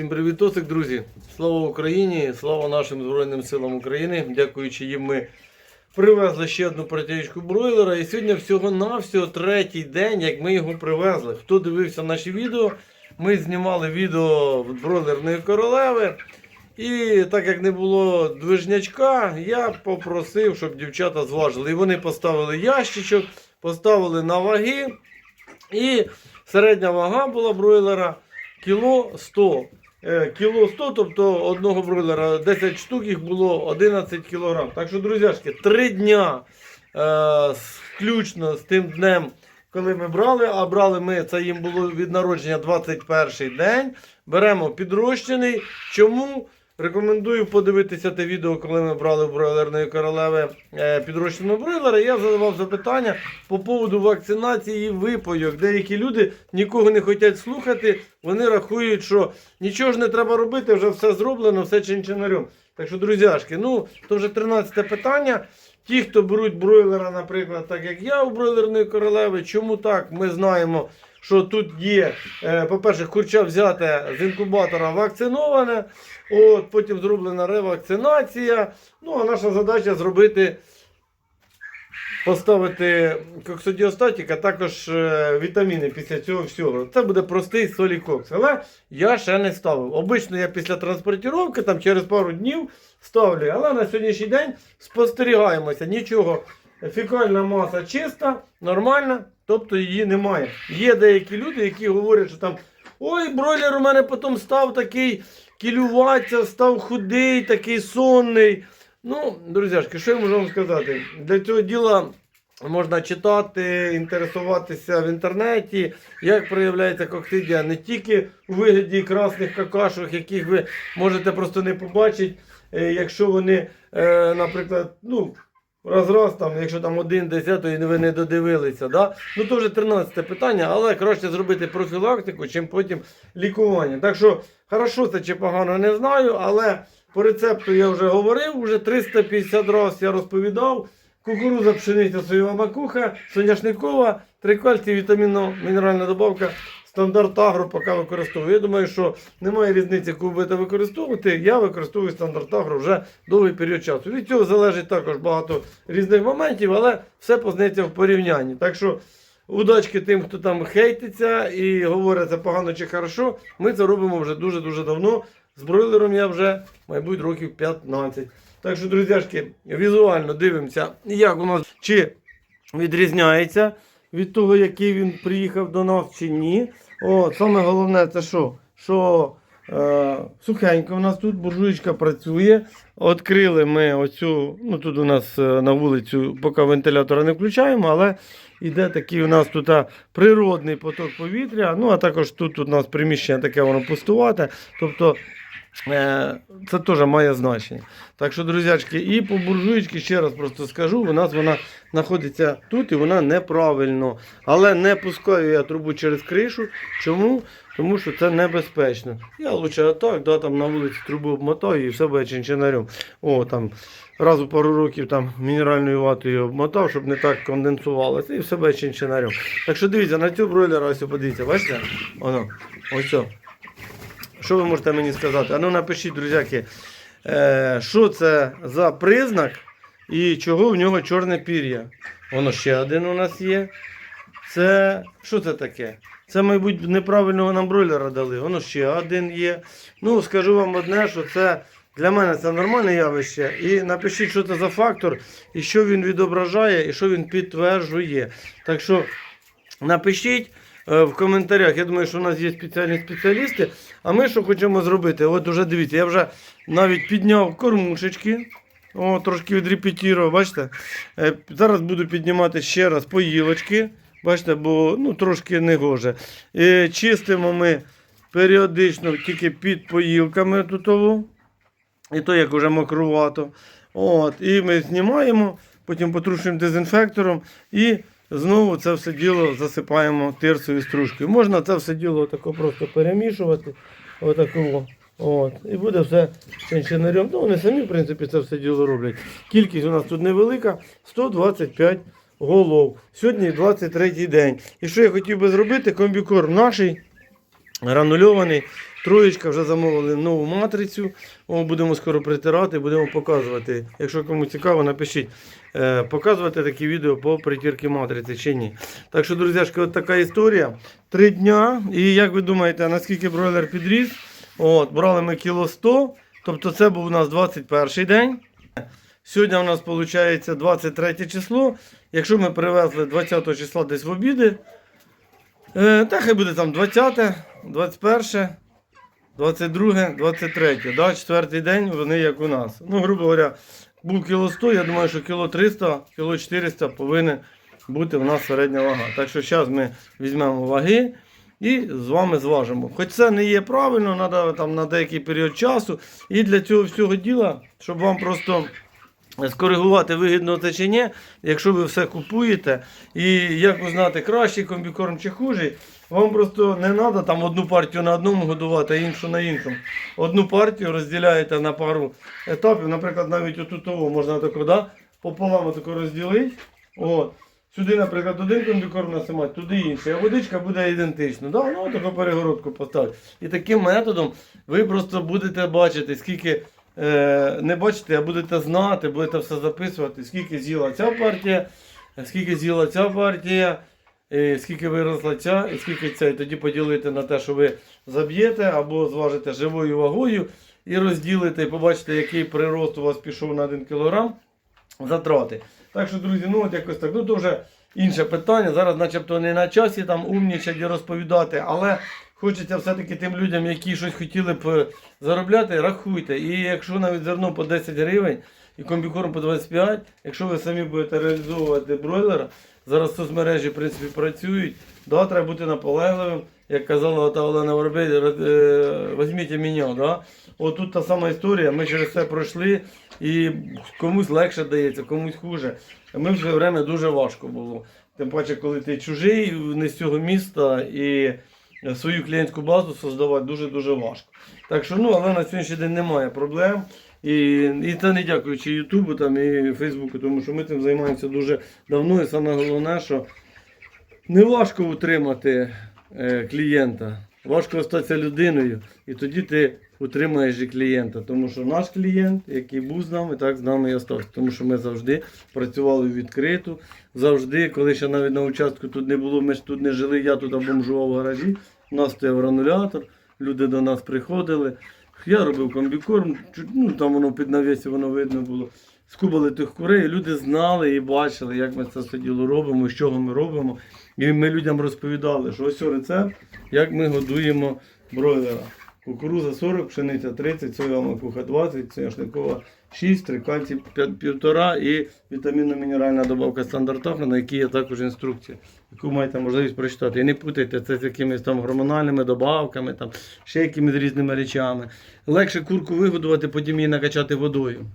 Всім привітосик, друзі! Слава Україні! Слава нашим Збройним силам України! Дякуючи їм, ми привезли ще одну протяжку бройлера. І сьогодні всього-навсього третій день, як ми його привезли. Хто дивився наші відео, ми знімали відео бройлерної королеви. І так як не було движнячка, я попросив, щоб дівчата зважили. І вони поставили ящичок, поставили на ваги. І середня вага була бройлера кіло 100. Е, Кіло 100, тобто одного бройлера 10 штук їх було 11 кілограм. Так що, друзяшки, 3 дня е, включно з тим днем, коли ми брали, а брали ми, це їм було від народження 21 день. Беремо підрощений. Чому? Рекомендую подивитися те відео, коли ми брали в бройлерної королеви е, підрощеного бройлера. Я задавав запитання по поводу вакцинації випойок. Деякі люди нікого не хочуть слухати. Вони рахують, що нічого ж не треба робити, вже все зроблено, все чинчинарем. Так що, друзяшки, ну то вже 13 питання. Ті, хто беруть бройлера, наприклад, так як я у бройлерної королеви, чому так? Ми знаємо, що тут є, е, по-перше, курча взяте з інкубатора вакциноване, от, потім зроблена ревакцинація. Ну, а наша задача зробити, поставити коксодіостатик, а також е, вітаміни після цього всього. Це буде простий солікокс. Але я ще не ставив. Обично я після транспортировки, там через пару днів ставлю. Але на сьогоднішній день спостерігаємося. Нічого. Фекальна маса чиста, нормальна, тобто її немає. Є деякі люди, які говорять, що там ой, бройлер у мене потім став такий кілюватися, став худий, такий сонний. Ну, друзяшки, що я можу вам сказати? Для цього діла можна читати, інтересуватися в інтернеті, як проявляється коксидія не тільки у вигляді красних какашок, яких ви можете просто не побачити, е, якщо вони, е, наприклад, ну. Раз раз там, якщо там один десятий ви не додивилися, да? ну то вже 13 питання, але краще зробити профілактику, чим потім лікування. Так що, хорошо це чи погано, не знаю, але по рецепту я вже говорив, вже 350 разів я розповідав. Кукуруза, пшениця, соєва макуха, соняшникова, трикальцій, вітамінно мінеральна добавка, стандарт агро поки використовую. Я думаю, що немає різниці, яку будете використовувати. Я використовую стандарт агро вже довгий період часу. Від цього залежить також багато різних моментів, але все познається в порівнянні. Так що удачки тим, хто там хейтиться і говорить це погано чи хорошо. Ми це робимо вже дуже-дуже давно. З бройлером я вже, мабуть, років 15. Так що, друзяшки, візуально дивимося, як у нас чи відрізняється від того, який він приїхав до нас, чи ні. О, саме головне, це що? Що е, сухенько у нас тут буржуєчка працює. Открили ми оцю, ну тут у нас е, на вулицю, поки вентилятора не включаємо, але іде такий у нас тут природний поток повітря. Ну, а також тут у нас приміщення таке воно пустувате. Тобто Це теж має значення. Так що, друзячки, і по буржуєчці ще раз просто скажу, у нас вона знаходиться тут і вона неправильно. Але не пускаю я трубу через кришу. Чому? Тому що це небезпечно. Я лучше отак, да, там на вулиці трубу обмотаю і все буде чинчинарем. О, там раз у пару років там мінеральною ватою обмотав, щоб не так конденсувалося, і все буде чинчинарем. Так що дивіться, на цю бройлера ось подивіться, бачите? Воно, ось. о. Що ви можете мені сказати? А ну напишіть, друзяки, е, що це за признак і чого в нього чорне пір'я. Воно ще один у нас є. Це що це таке? Це, мабуть, неправильного нам бройлера дали. Воно ще один є. Ну, скажу вам одне, що це для мене це нормальне явище. І напишіть, що це за фактор, і що він відображає, і що він підтверджує. Так що напишіть в коментарях. Я думаю, що у нас є спеціальні спеціалісти. А ми що хочемо зробити? От уже дивіться, я вже навіть підняв кормушечки. О, трошки відрепетірував, бачите? Е, Зараз буду піднімати ще раз поїлочки. Бачите, бо ну, трошки не гоже. Е, Чистимо ми періодично тільки під поїлками тутову. І то як вже мокрувато. От, і ми знімаємо, потім потрушуємо дезінфектором і знову це все діло засипаємо тирсою стружкою. Можна це все діло тако просто перемішувати. Отакого. От. І буде все чинчинарем. Ну, вони самі, в принципі, це все діло роблять. Кількість у нас тут невелика 125 голов. Сьогодні 23 день. І що я хотів би зробити? Комбікорм наший. Гранульований. Троєчка вже замовили нову матрицю. О, будемо скоро притирати, будемо показувати. Якщо кому цікаво, напишіть. Е, показувати такі відео по притірці матриці чи ні. Так що, друзяшки, от така історія. Три дня. І як ви думаєте, наскільки бройлер підріс? От, брали ми кіло 100, тобто це був у нас 21 день. Сьогодні у нас виходить 23 число. Якщо ми привезли 20 числа десь в обіди, е, та хай буде там 20, 21, 22, 23. Да, четвертий день вони як у нас. Ну, грубо говоря, був кіло 100, я думаю, що кіло 300, кіло 400 повинен бути в нас середня вага. Так що зараз ми візьмемо ваги і з вами зважимо. Хоч це не є правильно, треба там на деякий період часу. І для цього всього діла, щоб вам просто скоригувати вигідно це чи ні, якщо ви все купуєте, і як узнати, кращий комбікорм чи хужий, вам просто не треба там одну партію на одному годувати, а іншу на іншому. Одну партію розділяєте на пару етапів, наприклад, навіть отут того можна тако, да, пополам тако розділити. От. Сюди, наприклад, один комбікорм насимати, туди інший, а водичка буде ідентична. Да? Ну, таку перегородку поставити. І таким методом ви просто будете бачити, скільки е, не бачите, а будете знати, будете все записувати, скільки з'їла ця партія, скільки з'їла ця партія, скільки виросла ця, і скільки ця. І тоді поділите на те, що ви заб'єте або зважите живою вагою і розділите, і побачите, який прирост у вас пішов на 1 кг затрати. Так що, друзі, ну от якось так. Ну, то інше питання. Зараз, начебто, не на часі там умнічать і розповідати, але хочеться все-таки тим людям, які щось хотіли б е, заробляти, рахуйте. І якщо навіть зерно по 10 гривень і комбікорм по 25, якщо ви самі будете реалізовувати бройлера, зараз соцмережі в принципі працюють, да, треба бути наполегливим. Як казала та Олена Воробей, е, візьміть мене. Да? От тут та сама історія, ми через це пройшли, і комусь легше дається, комусь хуже. Ми в своє время дуже важко було. Тим паче, коли ти чужий, не з цього міста і свою клієнтську базу создавати дуже-дуже важко. Так що, ну, але на сьогоднішній день немає проблем. І, і це не дякуючи Ютубу там, і Фейсбуку, тому що ми цим займаємося дуже давно. І саме головне, що не важко утримати е, клієнта. Важко остатися людиною, і тоді ти утримаєш і клієнта. Тому що наш клієнт, який був з нами, так з нами і остався. Тому що ми завжди працювали відкрито. Завжди, коли ще навіть на участку тут не було, ми ж тут не жили, я тут бомжував в гаражі. У нас стояв гранулятор, люди до нас приходили. Я робив комбікорм, ну там воно під навісі, воно видно було. Скубали тих курей, люди знали і бачили, як ми це все діло робимо, з чого ми робимо. І ми людям розповідали, що ось рецепт, як ми годуємо бройлера. Кукуруза 40, пшениця 30, соєва макуха 20, соняшникова 6, трикальці 1,5 і вітамінно-мінеральна добавка стандартаха, на якій є також інструкція, яку маєте можливість прочитати. І не путайте це з якимись там гормональними добавками, там, ще якимись різними речами. Легше курку вигодувати, потім її накачати водою.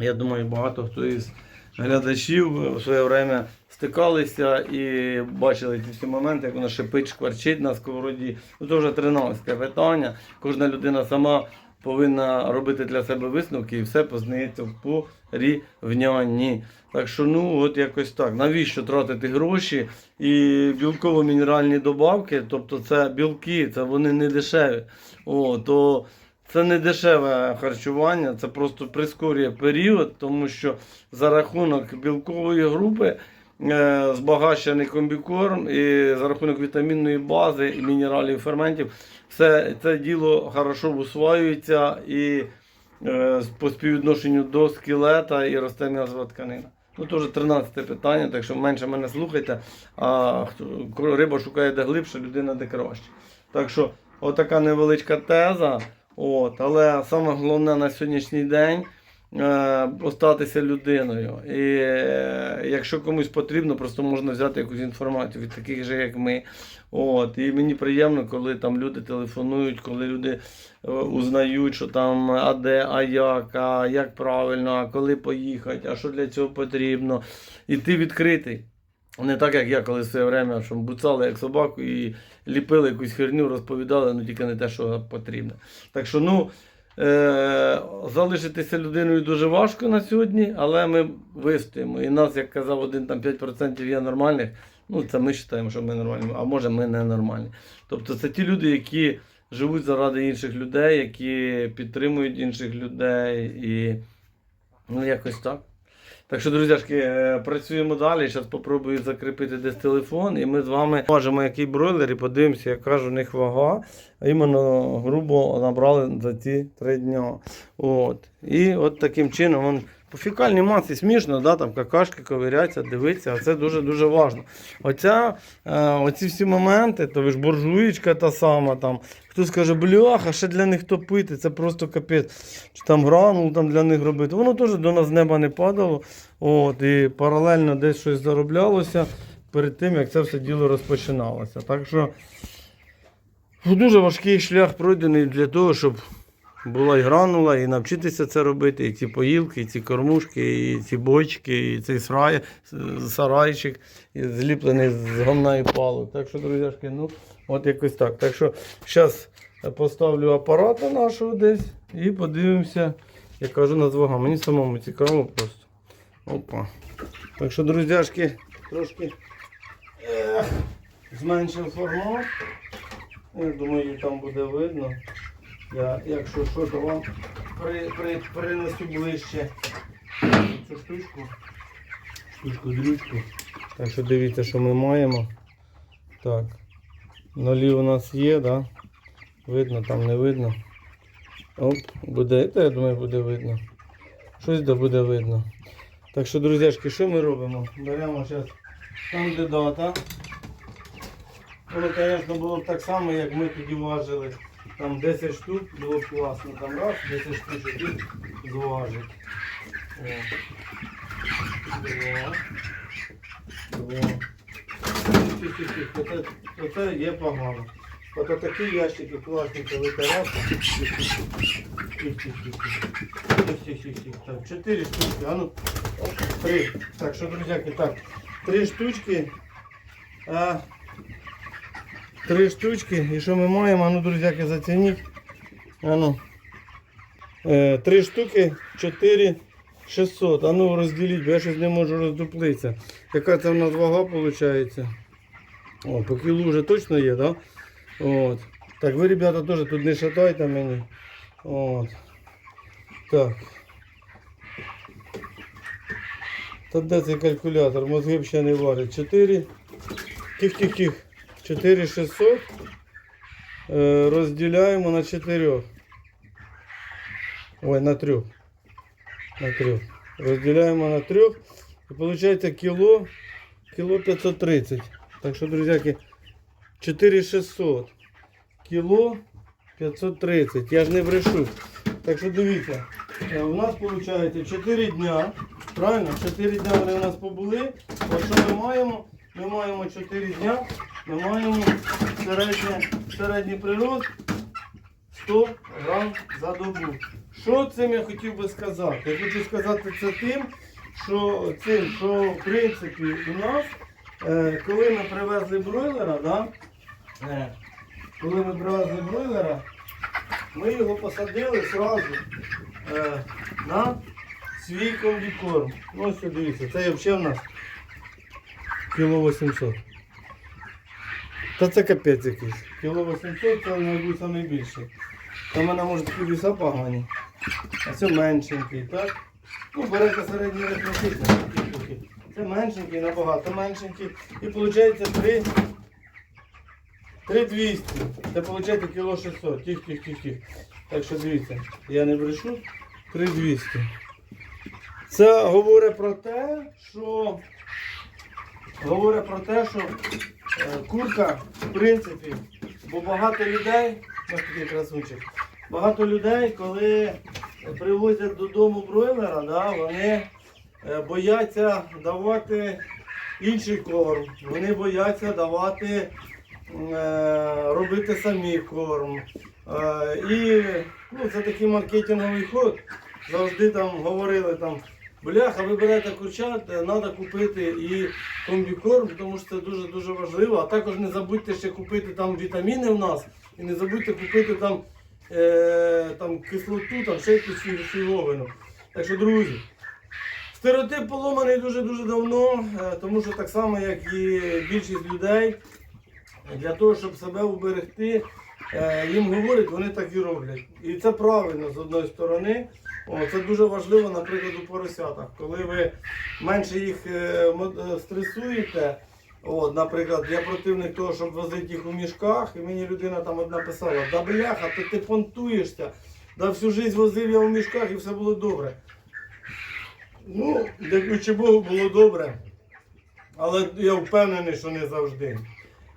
Я думаю, багато хто із глядачів в своє время стикалися і бачили ці всі моменти, як вона шипить, шкварчить на сковороді. Ну, це вже 13 питання. Кожна людина сама повинна робити для себе висновки і все познається в порівнянні. Так що, ну, от якось так. Навіщо тратити гроші і білково-мінеральні добавки, тобто це білки, це вони не дешеві. О, то це не дешеве харчування, це просто прискорює період, тому що за рахунок білкової групи збагачений комбікорм і за рахунок вітамінної бази, мінералів, і ферментів, все це діло хорошо усвоюється і е, по співвідношенню до скелета і росте м'язова тканина. Ну, теж 13 питання, так що менше мене слухайте, а хто- риба шукає де глибше, людина де краще. Так що, отака невеличка теза. От, але саме головне на сьогоднішній день е, остатися людиною. І е, якщо комусь потрібно, просто можна взяти якусь інформацію від таких же, як ми. От, і мені приємно, коли там люди телефонують, коли люди е, узнають, що там а де, а як, а як правильно, а коли поїхати, а що для цього потрібно. І ти відкритий. Не так, як я коли в своє время, що буцали як собаку і ліпили якусь херню, розповідали, ну тільки не те, що потрібно. Так що, ну, е- залишитися людиною дуже важко на сьогодні, але ми вистоїмо. І нас, як казав один, там 5% є нормальних. Ну, це ми вважаємо, що ми нормальні, а може ми не нормальні. Тобто це ті люди, які живуть заради інших людей, які підтримують інших людей і ну якось так. Так що, друзяшки, е, працюємо далі. Зараз спробую закріпити десь телефон, і ми з вами можемо який бройлер і подивимося, яка ж у них вага. Іменно грубо набрали за ці три дні. От. І от таким чином по фікальній масі смішно, да, там какашки ковиряться, дивиться, а це дуже-дуже важливо. Оця, е, оці всі моменти, то ви ж буржуєчка та сама там. Хто скаже, бляха, ще для них топити, це просто капець. Чи там гранул там для них робити. Воно теж до нас з неба не падало. От, і паралельно десь щось зароблялося перед тим, як це все діло розпочиналося. Так що дуже важкий шлях пройдений для того, щоб була і гранула, і навчитися це робити, і ці поїлки, і ці кормушки, і ці бочки, і цей сарай, сарайчик зліплений з гомна і палу. Так що, друзяшки, ну, от якось так. Так що зараз поставлю апарата нашого десь і подивимося, я кажу на вага. Мені самому цікаво просто. Опа. Так що, друзяшки, трошки ех, зменшив формат. Я думаю, там буде видно. Я, якщо що, то вам при, при, принесу ближче цю штучку. Штучку дрючку. Так що дивіться, що ми маємо. Так. Нолі у нас є, да? Видно, там не видно. Оп, буде, та я думаю, буде видно. Щось да буде видно. Так що, друзяшки, що ми робимо? Беремо зараз кандидата. Воно, звісно, було б так само, як ми тоді важили. Там 10 штук було б класно. Там раз, 10 штучок зважить. О. Два. Два. Оце, є погано. От такі ящики класні. Тих-тих-тих. Так, 4 штучки. А ну, три. Так, що, друзяки, так. Три штучки. А, Три штучки. І що ми маємо? А ну, друзяки, зацініть. А ну. Е, три штуки, 4 600. А ну розділіть, бо я щось не можу роздуплитися. Яка це в нас вага виходить? О, по кілу вже точно є, так? Да? От. Так, ви, ребята, теж тут не шатайте мені. От. Так. Та де цей калькулятор? Мозги взагалі не варять. 4. Тих-тих-тих. 4600 е, розділяємо на 4. Ой, на 3. На 3. Розділяємо на 3. І виходить кіло, кіло 530. Так що, друзяки, 4600. Кіло 530. Я ж не брешу. Так що дивіться, е, у нас виходить 4 дня. Правильно? 4 дня вони у нас побули. От що ми маємо? Ми маємо 4 дня. Ми маємо середнє, середній прирост 100 грам за добу. Що цим я хотів би сказати? Я хочу сказати це тим, що цим, що в принципі у нас, е, коли ми привезли бройлера, да, е, коли ми привезли бройлера, ми його посадили одразу е, на свій комбікорм. Ось дивіться, це взагалі в нас кіло 800. Та це капець якийсь. Кіло 800 це, мабуть, найбільший. Там мене може такі віса погані. А це меншенький, так? Ну, берете середній арифметичний. Це меншенький, набагато меншенький. І виходить 3, 3200. Це виходить кіло 600. Тих, тих, тих, тих. Так що дивіться, я не брешу. 3200. Це говорить про те, що говорить про те, що е, курка, в принципі, бо багато людей, ось багато людей, коли привозять додому бройлера, да, вони е, бояться давати інший корм, вони бояться давати, е, робити самі корм. І ну, це такий маркетинговий ход. Завжди там говорили там. Бляха, ви берете курчат, треба купити і комбікорм, тому що це дуже-дуже важливо. А також не забудьте ще купити там вітаміни в нас. І не забудьте купити там, е, там кислоту, там ще якусь фі- Так що, друзі, стереотип поломаний дуже-дуже давно, е, тому що так само, як і більшість людей, для того, щоб себе уберегти, їм говорять, вони так і роблять. І це правильно з одної сторони. О, це дуже важливо, наприклад, у поросятах. Коли ви менше їх е, е, стресуєте. От, наприклад, я противник того, щоб возити їх у мішках, і мені людина там одна писала, да бляха, то ти понтуєшся, да всю життя возив я у мішках і все було добре. Ну, дякуючи Богу, було добре. Але я впевнений, що не завжди.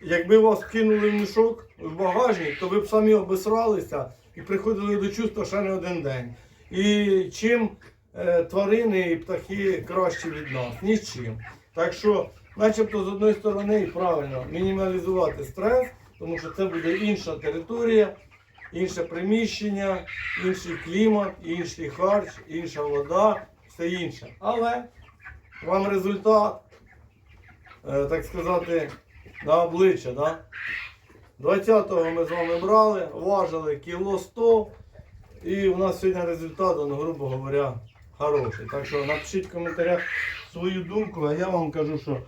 Якби вас кинули в мішок в багажник, то ви б самі обесралися і приходили до чувства ще не один день. І чим е, тварини і птахи кращі від нас? Нічим. Так що, начебто, з одної сторони, і правильно мінімалізувати стрес, тому що це буде інша територія, інше приміщення, інший клімат, інший харч, інша вода, все інше. Але вам результат, е, так сказати, на обличчя. Да? 20-го ми з вами брали, важили кіло 100, і у нас сьогодні результат, ну, грубо говоря, хороший. Так що напишіть в коментарях свою думку, а я вам кажу, що е,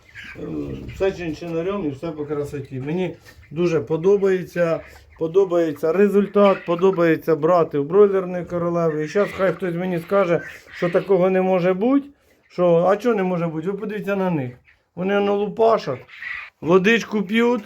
все чинчинарем і все по красоті. Мені дуже подобається. Подобається результат, подобається брати в бройлерної королеви. І зараз хай хтось мені скаже, що такого не може бути. Що, а чого не може бути? Ви подивіться на них. Вони на лупашать, водичку п'ють,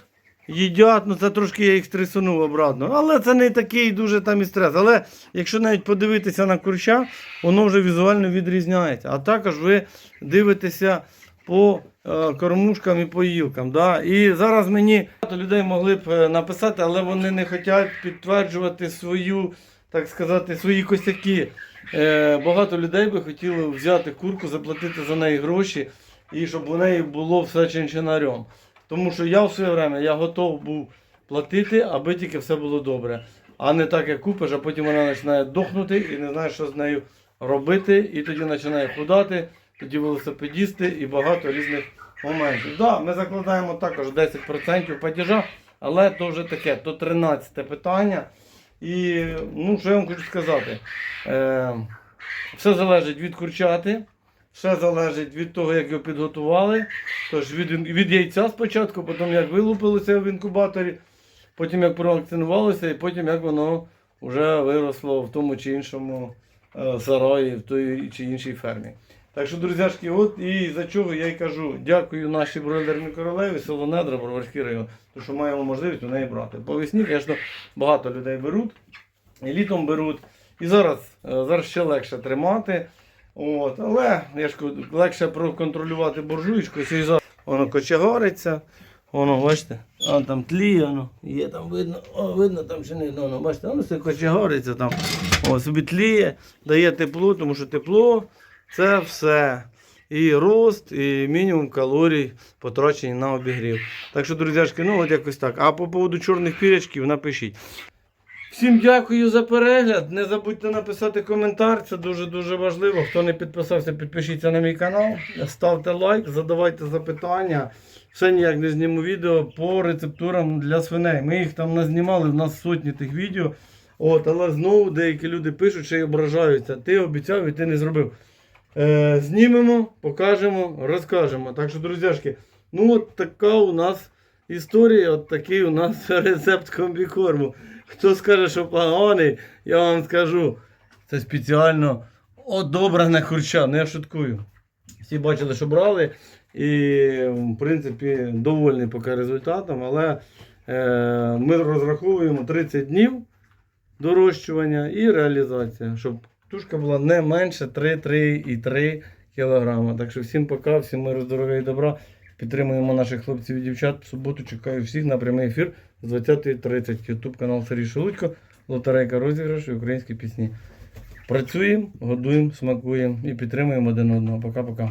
їдять, ну це трошки я їх стресунув обратно. Але це не такий дуже там і стрес. Але якщо навіть подивитися на курча, воно вже візуально відрізняється. А також ви дивитеся по е, кормушкам і по їлкам. Да? І зараз мені багато людей могли б е, написати, але вони не хочуть підтверджувати свою, так сказати, свої косяки. Е, багато людей би хотіли взяти курку, заплатити за неї гроші і щоб у неї було все чинчинарем. Тому що я в своє время я готов був платити, аби тільки все було добре. А не так, як купиш, а потім вона починає дохнути і не знаєш, що з нею робити, і тоді починає худати, тоді велосипедісти і багато різних моментів. Так, да, ми закладаємо також 10% падіжа, але то вже таке, то 13 питання. І ну, що я вам хочу сказати? Е, все залежить від курчати, все залежить від того, як його підготували. Тож від, від яйця спочатку, потім як вилупилося в інкубаторі, потім як провакцинувалося, і потім як воно вже виросло в тому чи іншому е, сараї, в той чи іншій фермі. Так що, друзяшки, от і за чого я й кажу, дякую нашій бройлерній королеві, село Недра, Броварський район, тому що маємо можливість у неї брати. По весні, звісно, багато людей беруть, і літом беруть. І зараз, е, зараз ще легше тримати. От, але я ж легше проконтролювати буржуєчку, і зараз воно кочегариться. Воно, бачите, а там тліє, воно, є там видно, о, видно там чи не, воно, бачите, воно все кочегариться там, о, собі тліє, дає тепло, тому що тепло це все. І рост, і мінімум калорій потрачені на обігрів. Так що, друзяшки, ну от якось так. А по поводу чорних пірячків напишіть. Всім дякую за перегляд. Не забудьте написати коментар, це дуже-дуже важливо. Хто не підписався, підпишіться на мій канал, ставте лайк, задавайте запитання. Все ніяк не зніму відео по рецептурам для свиней. Ми їх там назнімали, в нас сотні тих відео. От, але знову деякі люди пишуть, що й ображаються. Ти обіцяв і ти не зробив. Е, знімемо, покажемо, розкажемо. Так що, друзяшки, ну от така у нас історія, от такий у нас рецепт комбікорму. Хто скаже, що поганий, я вам скажу. Це спеціально одобране курча, не я шуткую. Всі бачили, що брали. І, в принципі, довольний поки результатом, але е, ми розраховуємо 30 днів дорощування і реалізація, щоб тушка була не менше 3-3,3 кг. Так що всім пока, всім миру, здоров'я і добра. Підтримуємо наших хлопців і дівчат. В суботу чекаю всіх на прямий ефір з 20.30. Ютуб канал Сергій Шелудько, лотерейка розіграш і українські пісні. Працюємо, годуємо, смакуємо і підтримуємо один одного. Пока-пока.